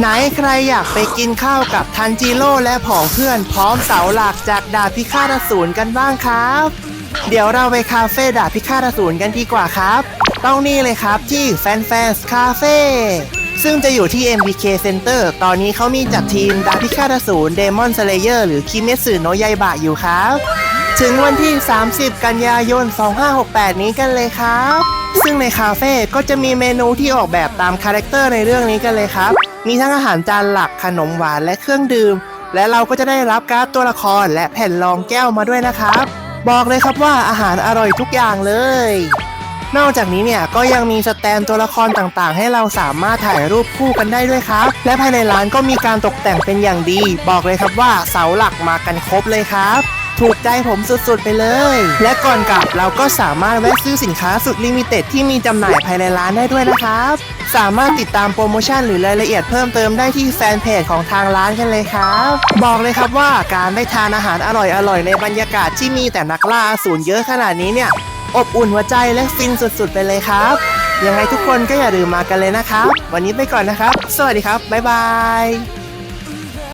ไหนใครอยากไปกินข้าวกับทันจิโร่และผองเพื่อนพร้อมเสาหลักจากดาบพิฆาตอสูรกันบ้างครับ เดี๋ยวเราไปคาเฟ่ดาบพิฆาตอสูรกันดีกว่าครับ ต้องนี่เลยครับที่แฟนแฟนคาเฟ่ซึ่งจะอยู่ที่ MBK Center ตอนนี้เขามีจัดทีมดาบพิฆาตอสูรเดมอนสเลเยอร์หรือคิเมสึโนะยายบะอยู่ครับ ถึงวันที่ 30 กันยายน 2568 นี้กันเลยครับ ซึ่งในคาเฟ่ก็จะมีเมนูที่ออกแบบตามคาแรคเตอร์ในเรื่องนี้กันเลยครับ มีทั้งอาหารจานหลักขนมหวานและเครื่องดื่ม และเราก็จะได้รับการ์ดตัวละครและแผ่นรองแก้วมาด้วยนะครับ บอกเลยครับว่าอาหารอร่อยทุกอย่างเลย นอกจากนี้เนี่ยก็ยังมีสแตนตัวละครต่างๆ ให้เราสามารถถ่ายรูปคู่กันได้ด้วยครับ และภายในร้านก็มีการตกแต่งเป็นอย่างดี บอกเลยครับว่าเสาหลักมากันครบเลยครับ ถูกใจผมสุดๆไปเลย และก่อนกลับเราก็สามารถแวะซื้อสินค้าสุดลิมิเต็ดที่มีจำหน่ายภายในร้านได้ด้วยนะครับ สามารถติดตามโปรโมชั่นหรือรายละเอียดเพิ่มเติมได้ที่แฟนเพจของทางร้านกันเลยครับ บอกเลยครับว่าการได้ทานอาหารอร่อยๆในบรรยากาศที่มีแต่นักล่าอสูรเยอะขนาดนี้เนี่ยอบอุ่นหัวใจและฟินสุดๆ ไปเลยครับยังไงทุกคนก็อย่าลืมมากันเลยนะครับ วันนี้ไปก่อนนะครับ สวัสดีครับ บ๊ายบาย